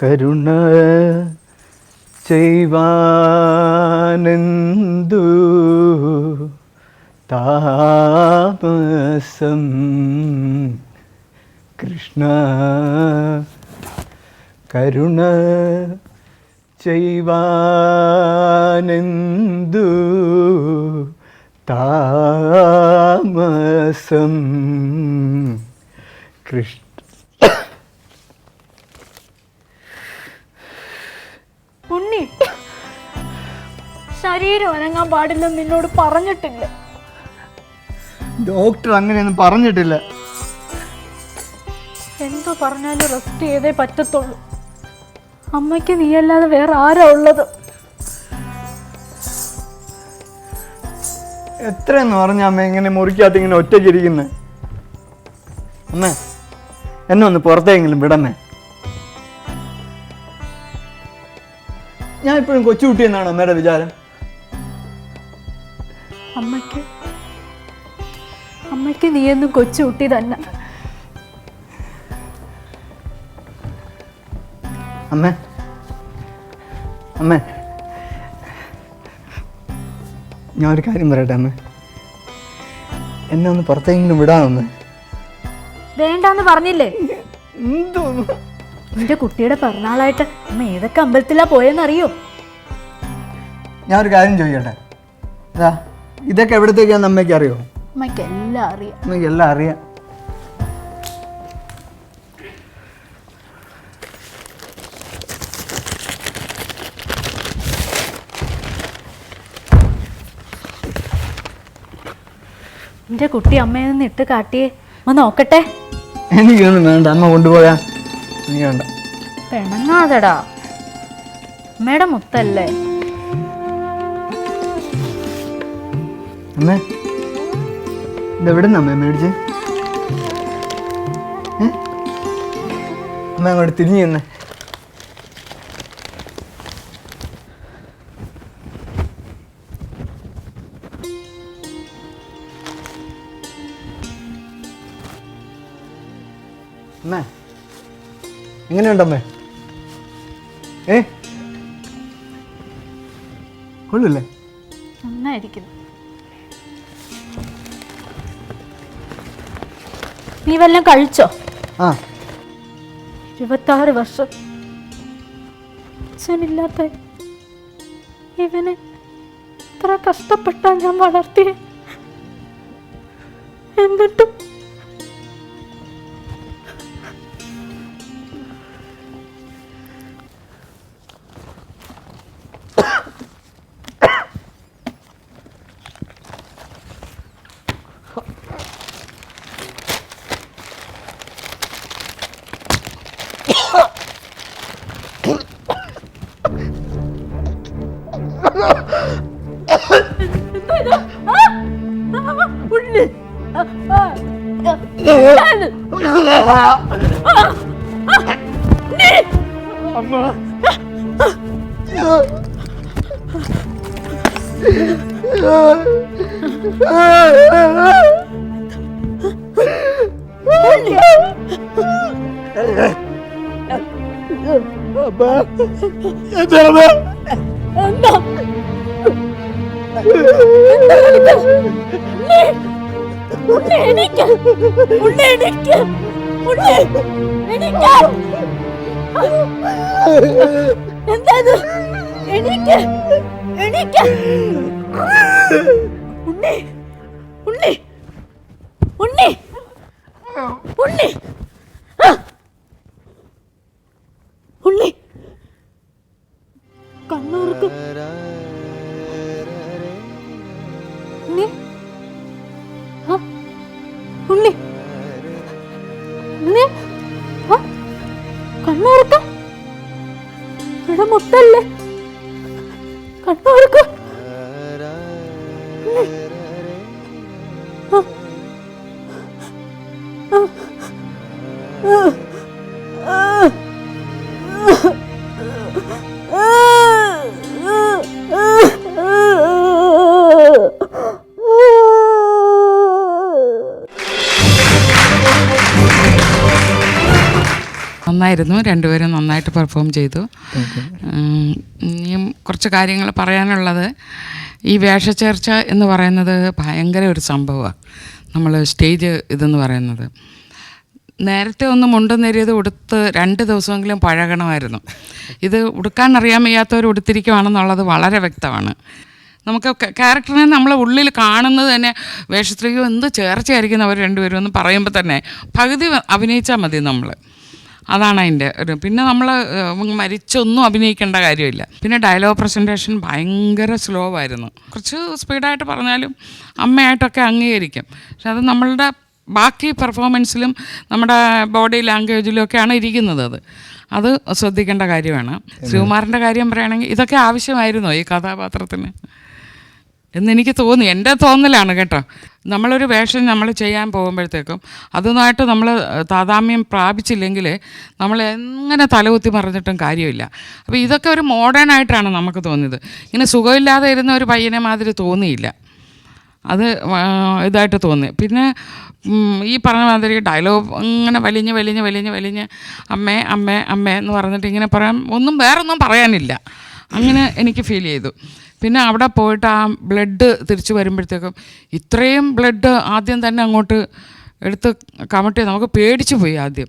കരുണ ചെയ്വാനന്ദു താമസം? കൃഷ്ണ കരുണ ചെയ്വാനന്ദു താമസം? കൃഷ്ണ ശരീരം അനങ്ങാൻ പാടില്ലെന്ന് നിന്നോട് പറഞ്ഞിട്ടില്ല. ഡോക്ടർ അങ്ങനെയൊന്നും പറഞ്ഞിട്ടില്ല. എന്തോ പറഞ്ഞാലും റെസ്റ്റ് ചെയ്തേ പറ്റത്തുള്ളൂ. അമ്മയ്ക്ക് നീയല്ലാതെ വേറെ ആരാ ഉള്ളത്? എത്രയെന്ന് പറഞ്ഞ അമ്മ ഇങ്ങനെ മുറിക്കകത്ത് ഇങ്ങനെ ഒറ്റയ്ക്കിരിക്കുന്നത് അമ്മേ എന്നെ ഒന്ന് പുറത്തേങ്കിലും വിടമ്മേ. ഞാൻ ഇപ്പോഴും കൊച്ചുകുട്ടി എന്നാണ് അമ്മയുടെ വിചാരം. അമ്മയ്ക്ക് അമ്മയ്ക്ക് നീയെന്നും കൊച്ചുകുട്ടി തന്നെ. അമ്മ. അമ്മ. ഞാൻ ഒരു കാര്യം പറയട്ടെ അമ്മ. എന്നെ ഒന്ന് പുറത്തെങ്കിലും വിടാമെന്ന് വേണ്ടാന്ന് പറഞ്ഞില്ലേ? എന്റെ നിന്റെ കുട്ടിയുടെ പിറന്നാളായിട്ട് അമ്മ ഏതൊക്കെ അമ്പലത്തിലാ പോയെന്നറിയോ? ഞാൻ ഒരു കാര്യം ചോദിക്കട്ടെ? അതാ ഇതൊക്കെ എവിടത്തേക്കാന്ന് അമ്മയ്ക്ക് അറിയോ? അമ്മയ്ക്ക് എല്ലാം അറിയാം. അമ്മയ്ക്ക് എല്ലാം അറിയാം. നിന്റെ കുട്ടി അമ്മയിൽ നിന്ന് ഇട്ട് കാട്ടിയേ. ഒന്ന് നോക്കട്ടെ. എനിക്കൊന്നും വേണ്ട അമ്മ കൊണ്ടുപോയാ. എനിക്ക് വേണ്ട. പിണങ്ങാതെടാ. അമ്മയുടെ മുത്തല്ലേ? അമ്മേ. ഇതെവിടെ നിന്ന് അമ്മ മേടിച്ച്? അമ്മ അങ്ങോട്ട് തിരിഞ്ഞു തന്നെ എങ്ങനെയുണ്ടമ്മേ ഏ? കൊള്ളൂല്ലേ? നന്നായിരിക്കുന്നു. നീ വല്ലതും കഴിച്ചോ? ആ. ഇരുപത്താറ് വർഷം. അച്ഛനില്ലാത്ത ഇവനെ ഇത്ര കഷ്ടപ്പെട്ടാ ഞാൻ വളർത്തിയെ. എന്നിട്ടും എന്താ ഉണ്ണി ഉണ്ണി എണീക്ക് ഉണ്ണി എണീക്ക് എന്താ എനിക്ക് എനിക്ക് ഉണ്ണി. ഉണ്ണി. ഉണ്ണി. ഉണ്ണി. ഉണ്ണി. കണ്ണൂർക്ക് ഇവിടെ മുട്ടല്ലേ കണ്ണുറക്ക. നന്നായിരുന്നു. രണ്ടുപേരും നന്നായിട്ട് പെർഫോം ചെയ്തു. ഇനിയും കുറച്ച് കാര്യങ്ങൾ പറയാനുള്ളത്. ഈ വേഷച്ചേർച്ച എന്ന് പറയുന്നത് ഭയങ്കര ഒരു സംഭവമാണ് നമ്മൾ സ്റ്റേജ് ഇതെന്ന് പറയുന്നത്. നേരത്തെ ഒന്ന് മുണ്ടും നേരിയത് ഉടുത്ത് രണ്ട് ദിവസമെങ്കിലും പഴകണമായിരുന്നു. ഇത് ഉടുക്കാൻ അറിയാൻ വയ്യാത്തവർ ഉടുത്തിരിക്കുവാണെന്നുള്ളത് വളരെ വ്യക്തമാണ്. നമുക്ക് ക്യാരക്ടറിനെ നമ്മളെ ഉള്ളിൽ കാണുന്നത് തന്നെ വേഷസ്ത്രീയോ എന്ത് ചേർച്ചയായിരിക്കും അവർ രണ്ടുപേരും എന്ന് പറയുമ്പോൾ തന്നെ പകുതി അഭിനയിച്ചാൽ മതി നമ്മൾ അതാണ് അതിന്റെ ഒരു പിന്നെ നമ്മൾ മരിച്ചൊന്നും അഭിനയിക്കേണ്ട കാര്യമില്ല. പിന്നെ ഡയലോഗ് പ്രസന്റേഷൻ ഭയങ്കര സ്ലോ ആയിരുന്നു. കുറച്ച് സ്പീഡായിട്ട് പറഞ്ഞാലും അമ്മയായിട്ടൊക്കെ അംഗീകരിക്കും. പക്ഷെ അത് നമ്മളുടെ ബാക്കി പെർഫോമൻസിലും നമ്മുടെ ബോഡി ലാംഗ്വേജിലും ഒക്കെയാണ് ഇരിക്കുന്നത് അത്. അത് ശ്രദ്ധിക്കേണ്ട കാര്യമാണ്. ശ്രീകുമാറിന്റെ കാര്യം പറയുകയാണെങ്കിൽ ഇതൊക്കെ ആവശ്യമായിരുന്നോ ഈ കഥാപാത്രത്തിന്? എന്നെനിക്ക് തോന്നി. എന്റെ തോന്നലാണ് കേട്ടോ. നമ്മളൊരു വേഷം നമ്മൾ ചെയ്യാൻ പോകുമ്പോഴത്തേക്കും അതുമായിട്ട് നമ്മൾ താതാമ്യം പ്രാപിച്ചില്ലെങ്കിൽ നമ്മൾ എങ്ങനെ തലകുത്തി മറിഞ്ഞിട്ടും കാര്യമില്ല. അപ്പോൾ ഇതൊക്കെ ഒരു മോഡേൺ ആയിട്ടാണ് നമുക്ക് തോന്നിയത്. ഇങ്ങനെ സുഖമില്ലാതെ ഇരുന്ന ഒരു പയ്യനെ മാതിരി തോന്നിയില്ല. അത് ഇതായിട്ട് തോന്നി. പിന്നെ ഈ പറഞ്ഞ മാതിരി ഡയലോഗ് ഇങ്ങനെ വലിഞ്ഞ് വലിഞ്ഞ് വലിഞ്ഞ് വലിഞ്ഞ് അമ്മേ അമ്മേ അമ്മേ എന്ന് പറഞ്ഞിട്ട് ഇങ്ങനെ പറയാൻ ഒന്നും വേറൊന്നും പറയാനില്ല. അങ്ങനെ എനിക്ക് ഫീൽ ചെയ്തു. പിന്നെ അവിടെ പോയിട്ട് ആ ബ്ലഡ് തിരിച്ചു വരുമ്പോഴത്തേക്കും ഇത്രയും ബ്ലഡ് ആദ്യം തന്നെ അങ്ങോട്ട് എടുത്ത് കമട്ടി നമുക്ക് പേടിച്ചു പോയി ആദ്യം.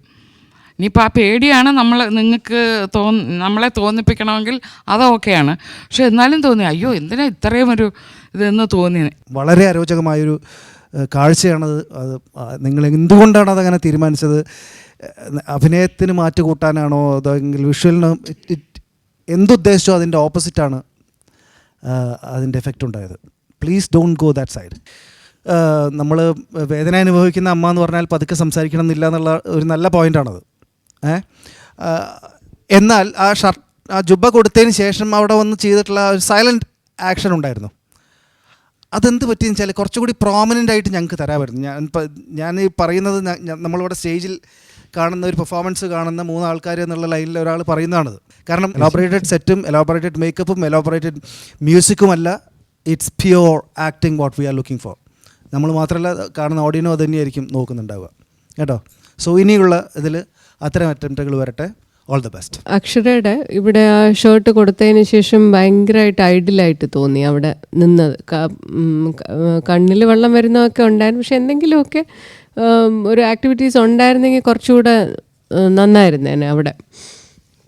ഇനിയിപ്പോൾ ആ പേടിയാണ് നമ്മൾ നിങ്ങൾക്ക് തോ നമ്മളെ തോന്നിപ്പിക്കണമെങ്കിൽ അത് ഓക്കെയാണ്. പക്ഷെ എന്നാലും തോന്നി അയ്യോ എന്തിനാ ഇത്രയും ഒരു ഇതെന്ന് തോന്നി? വളരെ അരോചകമായൊരു കാഴ്ചയാണത്. അത് നിങ്ങൾ എന്തുകൊണ്ടാണ് അതങ്ങനെ തീരുമാനിച്ചത്? അഭിനയത്തിന് മാറ്റുകൂട്ടാനാണോ അതോ അതെങ്കിൽ വിഷ്വലിന് എന്തുദ്ദേശിച്ചോ അതിന്റെ ഓപ്പോസിറ്റാണ് അതിന്റെ എഫക്റ്റ് ഉണ്ടായത്. Please don't go that side നമ്മൾ വേദന അനുഭവിക്കുന്ന അമ്മ എന്ന് പറഞ്ഞാൽ പതുക്കെ സംസാരിക്കണം എന്നില്ല എന്നുള്ള ഒരു നല്ല പോയിന്റാണത് ഏ? എന്നാൽ ആ ഷർട്ട് ആ ജുബ കൊടുത്തതിന് ശേഷം അവിടെ വന്ന് ചെയ്തിട്ടുള്ള ഒരു സൈലന്റ് ആക്ഷൻ ഉണ്ടായിരുന്നു. അതെന്ത് പറ്റിയെന്ന് വെച്ചാൽ കുറച്ചുകൂടി പ്രോമിനന്റ് ആയിട്ട് ഞങ്ങൾക്ക് തരാമായിരുന്നു. ഞാൻ ഞാൻ ഈ പറയുന്നത് നമ്മളിവിടെ സ്റ്റേജിൽ കാണുന്ന ഒരു പെർഫോമൻസ് കാണുന്ന മൂന്ന് ആൾക്കാർ എന്നുള്ള ലൈനിൽ ഒരാൾ പറയുന്നതാണത്. കാരണം എലോബറേറ്റഡ് സെറ്റും എലോബറേറ്റഡ് മേക്കപ്പും എലോബറേറ്റഡ് മ്യൂസിക്കും അല്ല it's pure acting what we are looking for നമ്മൾ മാത്രമല്ല കാണുന്ന ഓഡിയനും അത് തന്നെയായിരിക്കും നോക്കുന്നുണ്ടാവുക. കേട്ടോ? സോ ഇനിയുള്ള ഇതിൽ അത്തരം അറ്റംപ്റ്റുകൾ വരട്ടെ. ഓൾ ദ ബെസ്റ്റ് അക്ഷരയുടെ ഇവിടെ ആ ഷർട്ട് കൊടുത്തതിന് ശേഷം ഭയങ്കരമായിട്ട് ഐഡിലായിട്ട് തോന്നി അവിടെ നിന്നത് കണ്ണിൽ വെള്ളം വരുന്നതൊക്കെ ഉണ്ടായിരുന്നു. പക്ഷെ എന്തെങ്കിലുമൊക്കെ ഒരു ആക്ടിവിറ്റീസ് ഉണ്ടായിരുന്നെങ്കിൽ കുറച്ചുകൂടെ നന്നായിരുന്നു നന്നായിരുന്നേനെ അവിടെ.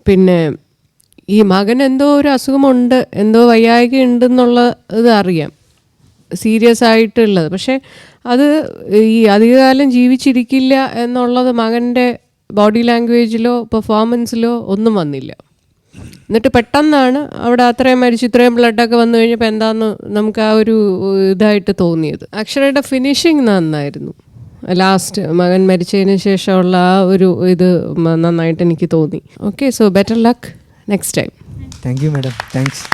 പിന്നെ ഈ മകൻ എന്തോ ഒരു അസുഖമുണ്ട് എന്തോ വയ്യായിക ഉണ്ടെന്നുള്ള ഇത് അറിയാം. സീരിയസ് ആയിട്ടുള്ളത്. പക്ഷേ അത് ഈ അധികകാലം ജീവിച്ചിരിക്കില്ല എന്നുള്ളത് മകന്റെ ബോഡി ലാംഗ്വേജിലോ പെർഫോമൻസിലോ ഒന്നും വന്നില്ല. എന്നിട്ട് പെട്ടെന്നാണ് അവിടെ അത്രയും മരിച്ചു ഇത്രയും ബ്ലഡൊക്കെ വന്നു കഴിഞ്ഞപ്പോൾ എന്താന്ന് നമുക്ക് ആ ഒരു ഇതായിട്ട് തോന്നിയത്. അക്ഷരയുടെ ഫിനിഷിങ് നന്നായിരുന്നു. ലാസ്റ്റ് മകൻ മരിച്ചതിന് ശേഷമുള്ള ആ ഒരു ഇത് നന്നായിട്ട് എനിക്ക് തോന്നി. Okay so better luck next time thank you madam thanks